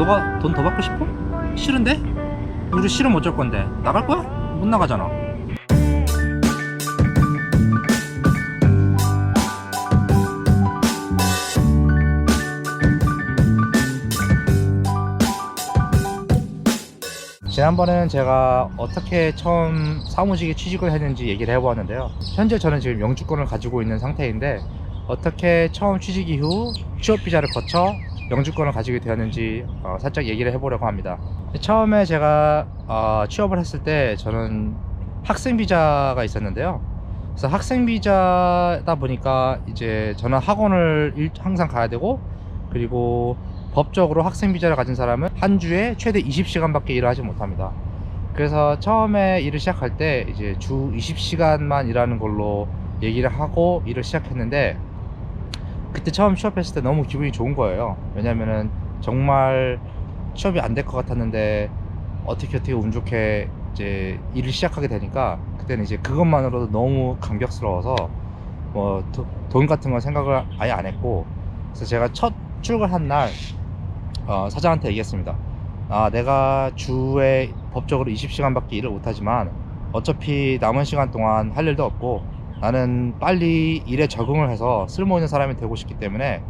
너가 돈 더 받고 싶어? 싫은데? 우리 싫으면 어쩔 건데 나갈 거야? 못 나가잖아 지난번에는 제가 어떻게 처음 사무직에 취직을 했는지 얘기를 해보았는데요. 현재 저는 지금 영주권을 가지고 있는 상태인데 어떻게 처음 취직 이후 취업 비자를 거쳐 영주권을 가지게 되었는지 어, 살짝 얘기를 해보려고 합니다. 처음에 제가 어, 취업을 했을 때 저는 학생 비자가 있었는데요. 그래서 학생 비자다 보니까 이제 저는 학원을 일- 항상 가야 되고 그리고 법적으로 학생 비자를 가진 사람은 한 주에 최대 20시간밖에 일을 하지 못합니다. 그래서 처음에 일을 시작할 때 이제 주 20시간만 일하는 걸로 얘기를 하고 일을 시작했는데 그때 처음 취업했을 때 너무 기분이 좋은 거예요. 왜냐면은 정말 취업이 안 될 것 같았는데 어떻게 어떻게 운 좋게 이제 일을 시작하게 되니까 그때는 이제 그것만으로도 너무 감격스러워서 뭐 돈 같은 건 생각을 아예 안 했고 그래서 제가 첫 출근한 날 어, 사장한테 얘기했습니다. 아, 내가 주에 법적으로 20시간밖에 일을 못하지만 어차피 남은 시간 동안 할 일도 없고 나는 빨리 일에 적응을 해서 쓸모 있는 사람이 되고 싶기 때문에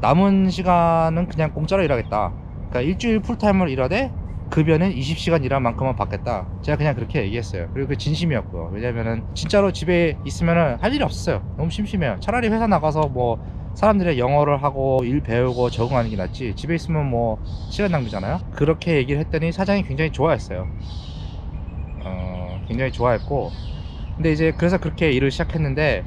남은 시간은 그냥 공짜로 일하겠다. 그러니까 일주일 풀타임을 일하되 급여는 20시간 일한 만큼만 받겠다. 제가 그냥 그렇게 얘기했어요. 그리고 그 진심이었고요. 왜냐면은 진짜로 집에 있으면은 할 일이 없었어요. 너무 심심해요. 차라리 회사 나가서 뭐 사람들의 영어를 하고 일 배우고 적응하는 게 낫지. 집에 있으면 뭐 시간 낭비잖아요. 그렇게 얘기를 했더니 사장이 굉장히 좋아했어요. 어, 굉장히 좋아했고. 근데 이제 그래서 그렇게 일을 시작했는데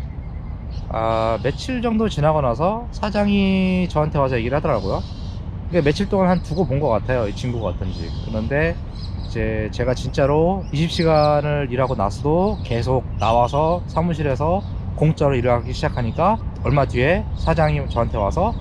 아, 며칠 정도 지나고 나서 사장이 저한테 와서 얘기를 하더라고요. 그러니까 며칠 동안 한 두고 본 것 같아요. 이 친구가 어떤지. 그런데 이제 제가 진짜로 20시간을 일하고 나서도 계속 나와서 사무실에서 공짜로 일을 하기 시작하니까 얼마 뒤에 사장이 저한테 와서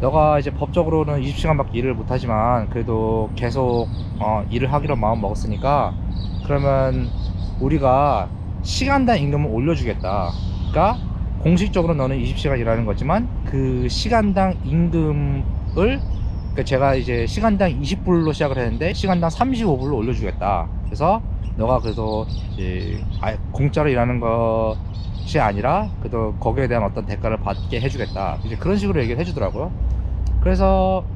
너가 이제 법적으로는 20시간밖에 일을 못하지만 그래도 계속 어, 일을 하기로 마음 먹었으니까 그러면 우리가 시간당 임금을 올려주겠다. 그러니까 공식적으로 너는 20시간 일하는 거지만 그 시간당 임금을 그러니까 제가 이제 시간당 20불로 시작을 했는데 시간당 35불로 올려주겠다. 그래서 너가 그래도 이제 아예 공짜로 일하는 것이 아니라 그래도 거기에 대한 어떤 대가를 받게 해주겠다. 이제 그런 식으로 얘기를 해주더라고요. 그래서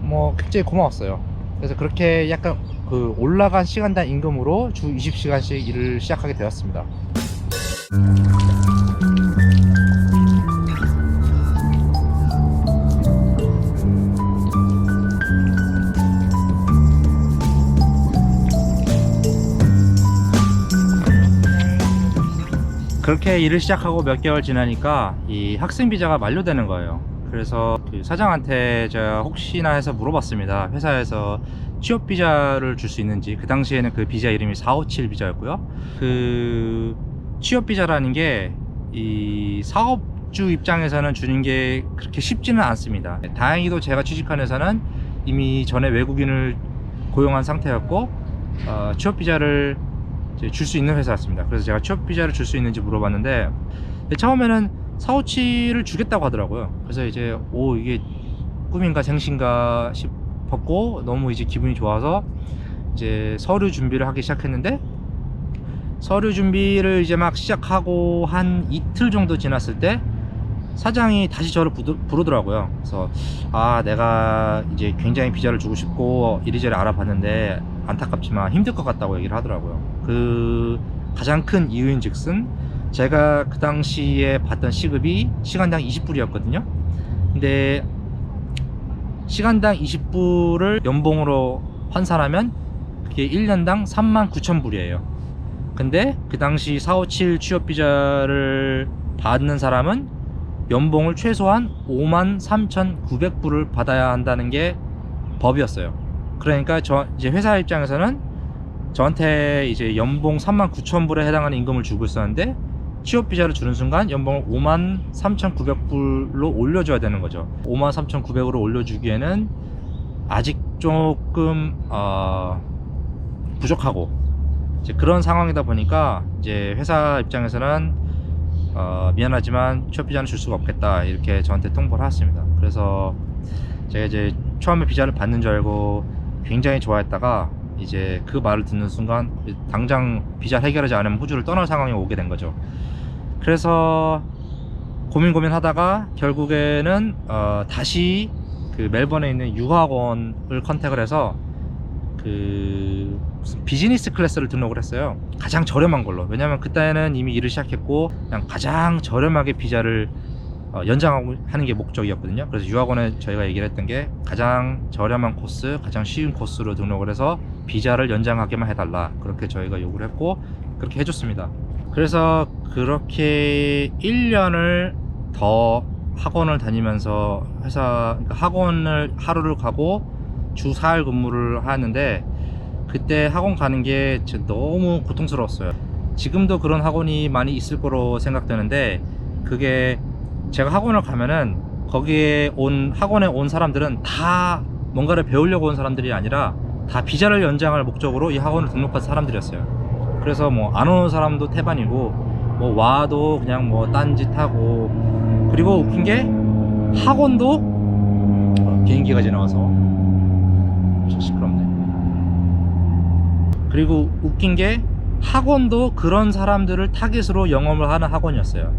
뭐 굉장히 고마웠어요. 그래서 그렇게 약간 그 올라간 시간당 임금으로 주 20시간씩 일을 시작하게 되었습니다. 그렇게 일을 시작하고 몇 개월 지나니까 이 학생 비자가 만료되는 거예요. 그래서 그 사장한테 제가 혹시나 해서 물어봤습니다. 회사에서 취업 비자를 줄 수 있는지. 그 당시에는 그 비자 이름이 457 비자였고요. 그 취업 비자라는 게 이 사업주 입장에서는 주는 게 그렇게 쉽지는 않습니다. 다행히도 제가 취직한 회사는 이미 전에 외국인을 고용한 상태였고 어, 취업 비자를 줄 수 있는 회사였습니다. 그래서 제가 취업 비자를 줄 수 있는지 물어봤는데 처음에는 457을 주겠다고 하더라고요. 그래서 이제 오 이게 꿈인가 생신가 싶 었고 너무 이제 기분이 좋아서 이제 서류 준비를 하기 시작했는데 서류 준비를 이제 막 시작하고 한 이틀 정도 지났을 때 사장이 다시 저를 부르, 부르더라고요. 그래서 아 내가 이제 굉장히 비자를 주고 싶고 이리저리 알아봤는데 안타깝지만 힘들 것 같다고 얘기를 하더라고요. 그 가장 큰 이유인 즉슨 제가 그 당시에 받던 시급이 시간당 20불이었거든요. 근데 시간당 20불을 연봉으로 환산하면 그게 1년당 3만 9천 불이에요. 근데 그 당시 457 취업 비자를 받는 사람은 연봉을 최소한 5만 3,900불을 받아야 한다는 게 법이었어요. 그러니까 저 이제 회사 입장에서는 저한테 이제 연봉 3만 9천 불에 해당하는 임금을 주고 있었는데 취업 비자를 주는 순간 연봉을 5만 3,900불로 올려줘야 되는 거죠. 5만 3,900으로 올려주기에는 아직 조금 어, 부족하고 이제 그런 상황이다 보니까 이제 회사 입장에서는 어, 미안하지만 취업 비자는 줄 수가 없겠다 이렇게 저한테 통보를 하셨습니다. 그래서 제가 이제 처음에 비자를 받는 줄 알고 굉장히 좋아했다가 이제 그 말을 듣는 순간 당장 비자 해결하지 않으면 호주를 떠날 상황이 오게 된 거죠. 그래서 고민 고민 하다가 결국에는 어, 다시 그 멜번에 있는 유학원을 컨택을 해서 그 무슨 비즈니스 클래스를 등록을 했어요. 가장 저렴한 걸로. 왜냐면 그때는 이미 일을 시작했고 그냥 가장 저렴하게 비자를 어, 연장하고 하는 게 목적이었거든요. 그래서 유학원에 저희가 얘기를 했던 게 가장 저렴한 코스, 가장 쉬운 코스로 등록을 해서 비자를 연장하게만 해달라. 그렇게 저희가 요구를 했고 그렇게 해줬습니다. 그래서 그렇게 1년을 더 학원을 다니면서 회사 그러니까 학원을 하루를 가고 주 4일 근무를 하는데 그때 학원 가는 게 너무 고통스러웠어요. 지금도 그런 학원이 많이 있을 거로 생각되는데 그게 제가 학원을 가면은 거기에 온 학원에 온 사람들은 다 뭔가를 배우려고 온 사람들이 아니라 다 비자를 연장할 목적으로 이 학원을 등록한 사람들이었어요. 그래서 뭐 안 오는 사람도 태반이고 뭐 와도 그냥 뭐 딴짓 하고 그리고 웃긴 게 학원도 어, 비행기가 지나와서 좀 시끄럽네. 그리고 웃긴 게 학원도 그런 사람들을 타깃으로 영업을 하는 학원이었어요.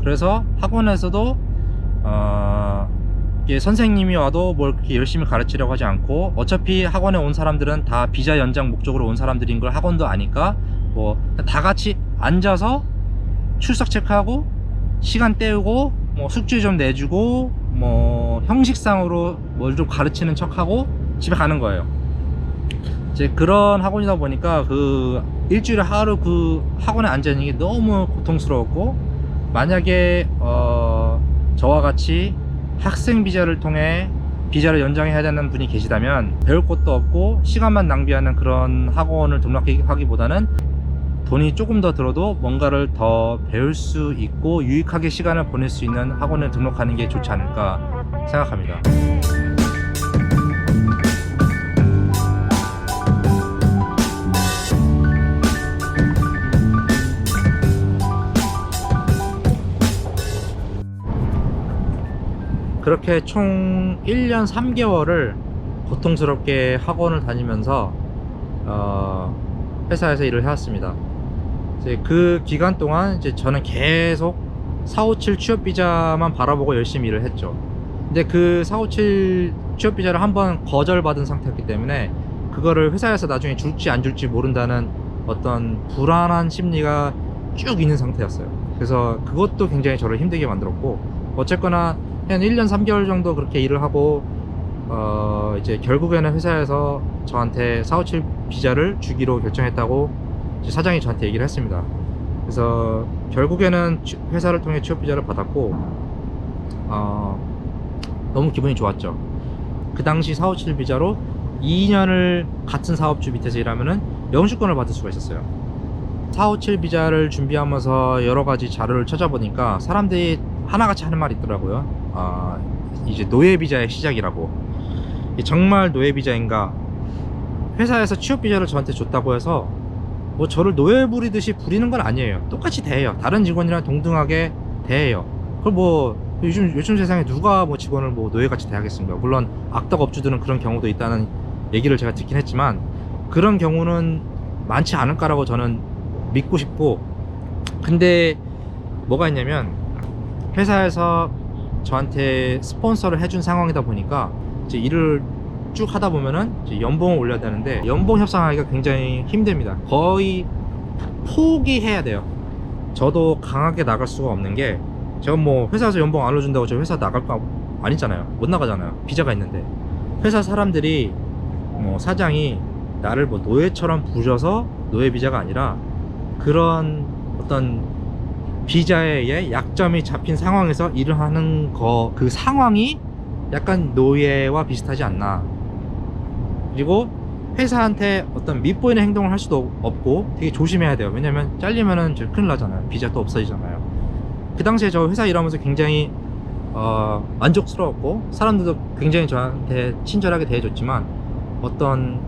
그래서 학원에서도 어, 이게 선생님이 와도 뭘 그렇게 열심히 가르치려고 하지 않고 어차피 학원에 온 사람들은 다 비자 연장 목적으로 온 사람들인 걸 학원도 아니까 뭐 다 같이 앉아서 출석 체크하고 시간 때우고 뭐 숙제 좀 내주고 뭐 형식상으로 뭘 좀 가르치는 척하고 집에 가는 거예요. 이제 그런 학원이다 보니까 그 일주일에 하루 그 학원에 앉아 있는 게 너무 고통스러웠고 만약에 어 저와 같이 학생 비자를 통해 비자를 연장해야 되는 분이 계시다면 배울 것도 없고 시간만 낭비하는 그런 학원을 등록하기보다는 돈이 조금 더 들어도 뭔가를 더 배울 수 있고 유익하게 시간을 보낼 수 있는 학원을 등록하는 게 좋지 않을까 생각합니다. 그렇게 총 1년 3개월을 고통스럽게 학원을 다니면서 어, 회사에서 일을 해왔습니다. 이제 그 기간 동안 이제 저는 계속 457 취업 비자만 바라보고 열심히 일을 했죠. 근데 그 457 취업 비자를 한번 거절받은 상태였기 때문에 그거를 회사에서 나중에 줄지 안 줄지 모른다는 어떤 불안한 심리가 쭉 있는 상태였어요. 그래서 그것도 굉장히 저를 힘들게 만들었고 어쨌거나 한 1년 3개월 정도 그렇게 일을 하고 어 이제 결국에는 회사에서 저한테 457 비자를 주기로 결정했다고 사장이 저한테 얘기를 했습니다. 그래서 결국에는 취- 회사를 통해 취업 비자를 받았고 어 너무 기분이 좋았죠. 그 당시 457 비자로 2년을 같은 사업주 밑에서 일하면은 영주권을 받을 수가 있었어요. 457 비자를 준비하면서 여러 가지 자료를 찾아보니까 사람들이 하나같이 하는 말이 있더라고요. 아, 이제 노예 비자의 시작이라고. 정말 노예 비자인가? 회사에서 취업 비자를 저한테 줬다고 해서 뭐 저를 노예 부리듯이 부리는 건 아니에요. 똑같이 대해요. 다른 직원이랑 동등하게 대해요. 그걸 뭐 요즘 요즘 세상에 누가 뭐 직원을 뭐 노예같이 대하겠습니까? 물론 악덕 업주들은 그런 경우도 있다는 얘기를 제가 듣긴 했지만 그런 경우는 많지 않을 까라고 저는 믿고 싶고 근데 뭐가 있냐면 회사에서 저한테 스폰서를 해준 상황이다 보니까 이제 일을 쭉 하다 보면은 연봉을 올려야 되는데 연봉 협상하기가 굉장히 힘듭니다. 거의 포기해야 돼요. 저도 강하게 나갈 수가 없는 게 제가 뭐 회사에서 연봉 안 올려준다고 저 회사 나갈 거 아니잖아요. 못 나가잖아요. 비자가 있는데 회사 사람들이 뭐 사장이 나를 뭐 노예처럼 부려서 노예 비자가 아니라 그런 어떤 비자에 의해 약점이 잡힌 상황에서 일을 하는 거 그 상황이 약간 노예와 비슷하지 않나 그리고 회사한테 어떤 밉보이는 행동을 할 수도 없고 되게 조심해야 돼요. 왜냐면 잘리면은 저 큰일 나잖아요. 비자 또 없어지잖아요. 그 당시에 저 회사 일하면서 굉장히 어, 만족스러웠고 사람들도 굉장히 저한테 친절하게 대해줬지만 어떤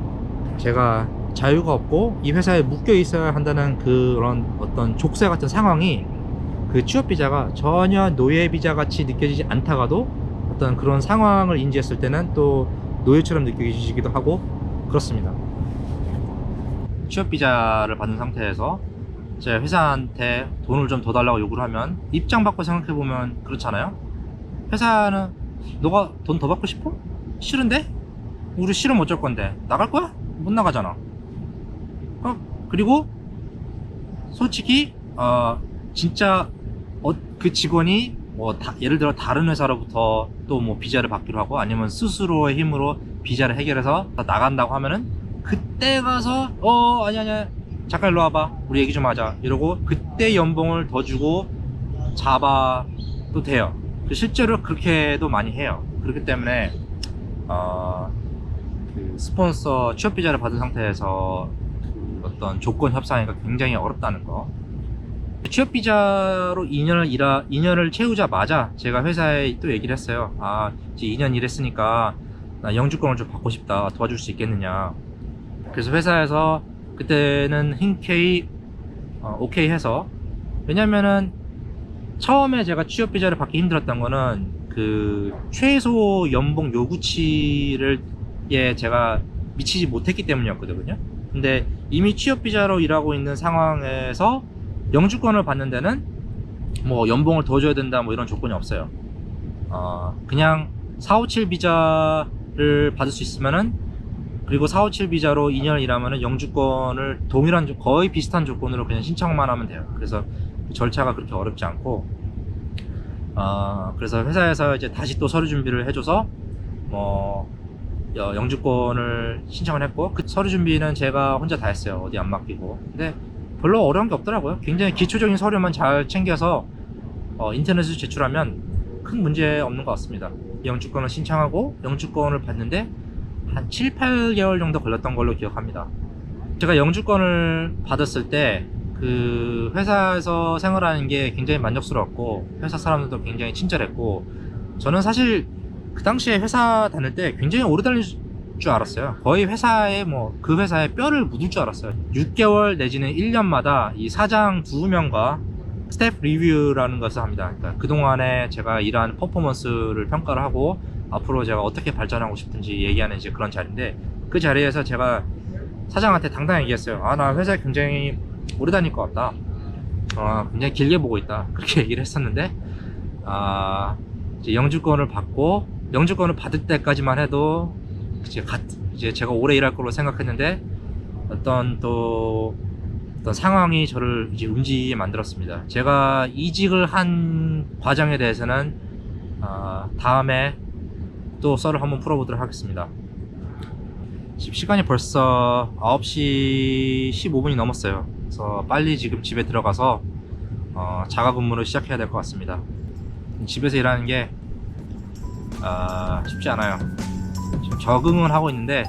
제가 자유가 없고 이 회사에 묶여 있어야 한다는 그런 어떤 족쇄 같은 상황이 그 취업 비자가 전혀 노예 비자 같이 느껴지지 않다가도 어떤 그런 상황을 인지했을 때는 또 노예처럼 느껴지시기도 하고 그렇습니다. 취업 비자를 받은 상태에서 제 회사한테 돈을 좀 더 달라고 요구를 하면 입장 바꿔 생각해 보면 그렇잖아요. 회사는 너가 돈 더 받고 싶어? 싫은데? 우리 싫으면 어쩔 건데 나갈 거야? 못 나가잖아. 어? 그리고 솔직히 어 진짜 어, 그 직원이 뭐 다- 예를 들어 다른 회사로부터 또 뭐 비자를 받기로 하고 아니면 스스로의 힘으로 비자를 해결해서 다 나간다고 하면은 그때 가서 어 아니 아니야 잠깐 일로 와봐. 우리 얘기 좀 하자. 이러고 그때 연봉을 더 주고 잡아도 돼요. 그 실제로 그렇게도 많이 해요. 그렇기 때문에 어, 그 스폰서 취업 비자를 받은 상태에서 그 어떤 조건 협상이 굉장히 어렵다는 거 취업 비자로 2년을 일하 2년을 채우자마자 제가 회사에 또 얘기를 했어요. 아, 이제 2년 일했으니까 나 영주권을 좀 받고 싶다. 도와줄 수 있겠느냐. 그래서 회사에서 그때는 흔쾌히 어, 오케이 해서 왜냐면은 처음에 제가 취업 비자를 받기 힘들었던 거는 그 최소 연봉 요구치를 예 제가 미치지 못했기 때문이었거든요. 근데 이미 취업 비자로 일하고 있는 상황에서 영주권을 받는 데는 뭐 연봉을 더 줘야 된다 뭐 이런 조건이 없어요. 어, 그냥 457 비자를 받을 수 있으면은 그리고 457 비자로 2년 일하면은 영주권을 동일한 조- 거의 비슷한 조건으로 그냥 신청만 하면 돼요. 그래서 그 절차가 그렇게 어렵지 않고 어, 그래서 회사에서 이제 다시 또 서류 준비를 해줘서 뭐 여- 영주권을 신청을 했고 그 서류 준비는 제가 혼자 다 했어요. 어디 안 맡기고. 근데 별로 어려운 게 없더라고요. 굉장히 기초적인 서류만 잘 챙겨서 어, 인터넷에 제출하면 큰 문제 없는 것 같습니다. 영주권을 신청하고 영주권을 받는데 한 7, 8개월 정도 걸렸던 걸로 기억합니다. 제가 영주권을 받았을 때 그 회사에서 생활하는 게 굉장히 만족스러웠고 회사 사람들도 굉장히 친절했고 저는 사실 그 당시에 회사 다닐 때 굉장히 오래 다닐 줄 알았어요. 거의 회사에 뭐 그 회사에 뼈를 묻을 줄 알았어요. 6개월 내지는 1년마다 이 사장 두 명과 스태프 리뷰라는 것을 합니다. 그러니까 그동안에 제가 일한 퍼포먼스를 평가를 하고 앞으로 제가 어떻게 발전하고 싶은지 얘기하는 이제 그런 자리인데 그 자리에서 제가 사장한테 당당히 얘기했어요. 아, 나 회사에 굉장히 오래 다닐 것 같다. 어, 굉장히 길게 보고 있다. 그렇게 얘기를 했었는데, 아, 영주권을 받고, 영주권을 받을 때까지만 해도, 이제 갓, 이제 제가 오래 일할 걸로 생각했는데, 어떤 또, 어떤 상황이 저를 이제 움직이게 만들었습니다. 제가 이직을 한 과정에 대해서는, 아, 다음에 또 썰을 한번 풀어보도록 하겠습니다. 지금 시간이 벌써 9시 15분이 넘었어요. 그래서 빨리 지금 집에 들어가서 어, 자가 근무를 시작해야 될 것 같습니다. 집에서 일하는 게 아, 쉽지 않아요. 적응은 하고 있는데